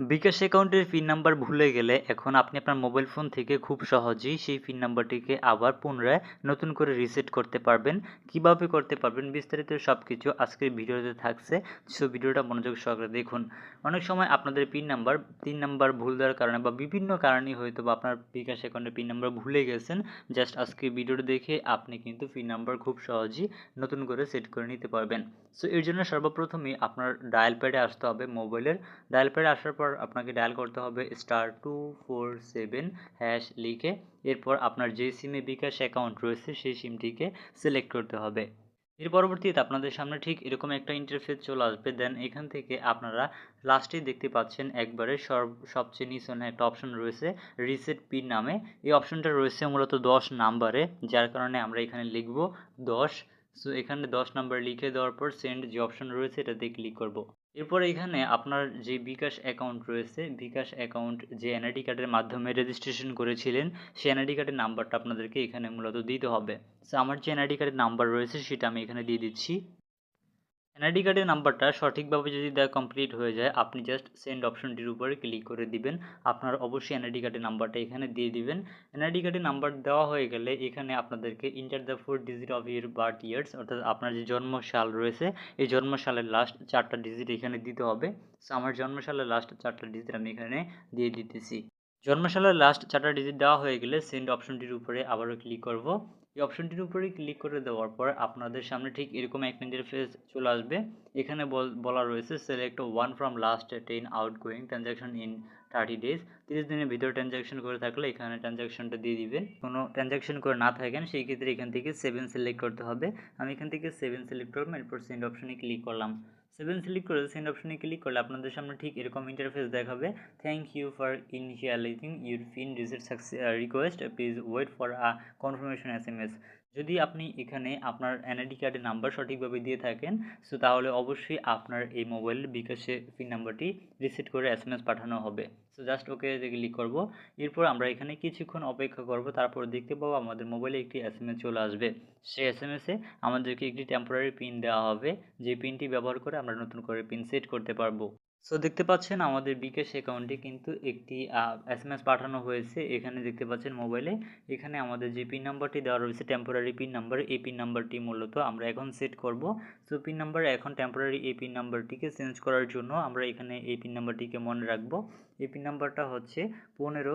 বিকাশ অ্যাকাউন্টের pin number ভুলে গেলে এখন আপনি আপনার মোবাইল ফোন থেকে খুব সহজেই সেই পিন নাম্বারটিকে আবার পুনরায় নতুন করে রিসেট করতে পারবেন। কীভাবে করতে পারবেন বিস্তারিত সব কিছু আজকের ভিডিওতে থাকছে, সো ভিডিওটা মনোযোগ সহকারে দেখুন। অনেক সময় আপনাদের পিন নাম্বার, তিন নাম্বার ভুল দেওয়ার কারণে বা বিভিন্ন কারণেই হয়তো বা আপনার বিকাশ অ্যাকাউন্টের পিন নাম্বার ভুলে গেছেন, জাস্ট আজকে ভিডিওটা দেখে আপনি কিন্তু পিন নাম্বার খুব সহজেই নতুন করে সেট করে নিতে পারবেন। সো এর জন্য সর্বপ্রথমেই আপনার ডায়াল প্যাডে আসতে হবে মোবাইলের। ডায়াল প্যাডে আসার পর আপনাকে ডায়াল করতে হবে star two four seven hash লিখে এরপর আপনার যে সিমে বিকাশ অ্যাকাউন্ট রয়েছে সেই সিমটিকে সিলেক্ট করতে হবে। এর পরবর্তীতে আপনাদের সামনে ঠিক এরকম একটা ইন্টারফেস চলে আসবে। দেন এখান থেকে আপনারা লাস্টেই দেখতে পাচ্ছেন একবারে সব, সবচেয়ে নিচনে একটা অপশন রয়েছে রিসেট পিন নামে। এই অপশনটা রয়েছে মূলত দশ নাম্বারে যার কারণে আমরা এখানে লিখব দশ। সো এখানে দশ নাম্বার লিখে দেওয়ার পর সেন্ড যে অপশন রয়েছে এটাতে ক্লিক করব। এরপর এখানে আপনার যে বিকাশ অ্যাকাউন্ট রয়েছে, বিকাশ অ্যাকাউন্ট যে এনআইডি কার্ডের মাধ্যমে রেজিস্ট্রেশন করেছিলেন সেই এনআইডি কার্ডের নাম্বারটা আপনাদেরকে এখানে মূলত দিতে হবে। সো আমার যে এনআইডি কার্ডের নাম্বার রয়েছে, সেটা আমি এখানে দিয়ে দিচ্ছি। এনআইডি কার্ডের নাম্বারটা সঠিকভাবে যদি দেওয়া কমপ্লিট হয়ে যায়, আপনি জাস্ট সেন্ড অপশনটির উপরে ক্লিক করে দিবেন। আপনার অবশ্যই এনআইডি কার্ডের নাম্বারটা এখানে দিয়ে দিবেন। এনআইডি কার্ডের নাম্বার দেওয়া হয়ে গেলে এখানে আপনাদেরকে enter the four digit of year birth years অর্থাৎ আপনার যে জন্মসাল রয়েছে, এই জন্মসালের লাস্ট চারটা ডিজিট এখানে দিতে হবে। সো আমার জন্মসালের লাস্ট চারটা ডিজিট আমি এখানে দিয়ে দিতেছি। জন্মসালের লাস্ট চারটা ডিজিট দেওয়া হয়ে গেলে সেন্ড অপশনটির উপরে আবারও ক্লিক করব। এই অপশনটির উপরে ক্লিক করে দেওয়ার পর আপনাদের সামনে ঠিক এরকম এক মিনিটের ইন্টারফেস চলে আসবে। এখানে বলা রয়েছে select one from last ten outgoing transaction in thirty days তিরিশ দিনের ভিতরে ট্রানজ্যাকশন করে থাকলে এখানে ট্রানজ্যাকশনটা দিয়ে দিবেন। কোনো ট্রানজ্যাকশন করে না থাকেন, সেই ক্ষেত্রে এখান থেকে সেভেন সিলেক্ট করতে হবে। আমি এখান থেকে সেভেন সিলেক্ট করলাম, এরপর সেন্ড অপশনে ক্লিক করলাম। সেভেন সিলেক্ট করে সেন্ড অপশনে ক্লিক করলে আপনাদের সামনে ঠিক এরকম ইন্টারফেস দেখাবে। Thank you for initializing your PIN reset request please wait for a confirmation S M S যদি আপনি এখানে আপনার এনআইডি কার্ডের নাম্বার সঠিকভাবে দিয়ে থাকেন সো তাহলে অবশ্যই আপনার এই মোবাইলের বিকাশে পিন নাম্বারটি রিসেট করে এস এম এস পাঠানো হবে। সো জাস্ট ওকে ক্লিক করব। এরপর আমরা এখানে কিছুক্ষণ অপেক্ষা করব, তারপর দেখতে পাবো আমাদের মোবাইলে একটি এস এম এস চলে আসবে। সেই এস এম এসে আমাদেরকে একটি টেম্পোরারি পিন দেওয়া হবে। যে পিনটি ব্যবহার করে আমরা নতুন করে পিন সেট করতে পারব। সো দেখতে পাচ্ছেন আমাদের বিকাশ অ্যাকাউন্টে কিন্তু একটি এস এম এস পাঠানো হয়েছে। এখানে দেখতে পাচ্ছেন মোবাইলে এখানে আমাদের যে পিন নাম্বারটি দেওয়া রয়েছে টেম্পোরারি পিন নাম্বার এই পিন নাম্বারটি মূলত আমরা এখন সেট করব। সো পিন নাম্বার এখন টেম্পোরারি এই পিন নাম্বারটিকে চেঞ্জ করার জন্য আমরা এখানে এই পিন নাম্বারটিকে মনে রাখব। এই পিন নাম্বারটা হচ্ছে পনেরো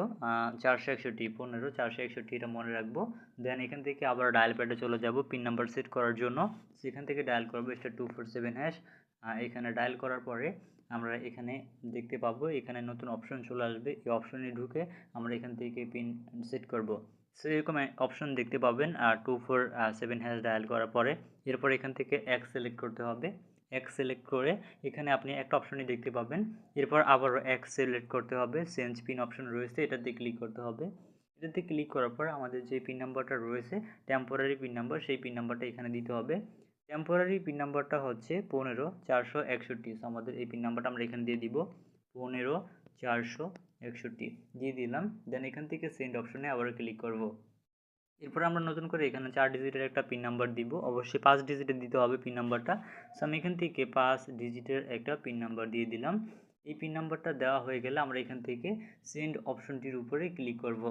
চারশো একষট্টি। পনেরো, চারশো একষট্টি এটা মনে রাখব। দেন এখান থেকে আবার ডায়াল প্যাডে চলে যাব পিন নাম্বার সেট করার জন্য। সেখান থেকে ডায়াল করব star two four seven hash এখানে ডায়াল করার পরে আমরা এখানে দেখতে পাবো, এখানে নতুন অপশন চলে আসবে। এই অপশনে ঢুকে আমরা এখান থেকে পিন সেট করব। সো এরকম অপশন দেখতে পাবেন, আর two four seven hash dial করার পরে এরপর এখান থেকে এক সিলেক্ট করতে হবে। এক সিলেক্ট করে এখানে আপনি একটা অপশনই দেখতে পাবেন। এরপর আবারও এক সিলেক্ট করতে হবে। চেঞ্জ পিন অপশন রয়েছে, এটাতে ক্লিক করতে হবে। এটাতে ক্লিক করার পর আমাদের যে পিন নাম্বারটা রয়েছে টেম্পোরারি পিন নাম্বার সেই পিন নাম্বারটা এখানে দিতে হবে। টেম্পোরারি পিন নাম্বারটা হচ্ছে পনেরো, চারশো একষট্টি। সো আমাদের এই পিন নাম্বারটা আমরা এখানে দিয়ে দিব। পনেরো, চারশো একষট্টি। দিয়ে দিলাম। দেন এখান থেকে সেন্ড অপশনে আবার ক্লিক করব। এরপর আমরা নতুন করে এখানে চার ডিজিটের একটা পিন নাম্বার দিব। অবশ্যই পাঁচ ডিজিটের দিতে হবে পিন নাম্বারটা সো আমি এখান থেকে পাঁচ ডিজিটের একটা পিন নাম্বার দিয়ে দিলাম। এই পিন নাম্বারটা দেওয়া হয়ে গেলে আমরা এখান থেকে সেন্ড অপশনটির উপরে ক্লিক করব।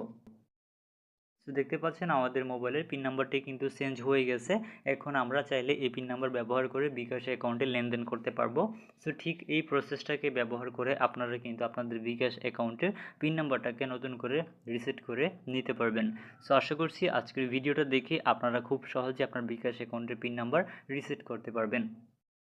তো দেখতে পাচ্ছেন আমাদের মোবাইলের পিন নাম্বারটি কিন্তু চেঞ্জ হয়ে গেছে। এখন আমরা চাইলে এই পিন নাম্বার ব্যবহার করে বিকাশ অ্যাকাউন্টে লেনদেন করতে পারব। সো ঠিক এই প্রসেসটাকে ব্যবহার করে আপনারা কিন্তু আপনাদের বিকাশ অ্যাকাউন্টের পিন নাম্বারটাকে নতুন করে রিসেট করে নিতে পারবেন। সো আশা করছি আজকের ভিডিওটা দেখে আপনারা খুব সহজে আপনার বিকাশ অ্যাকাউন্টের পিন নাম্বার রিসেট করতে পারবেন।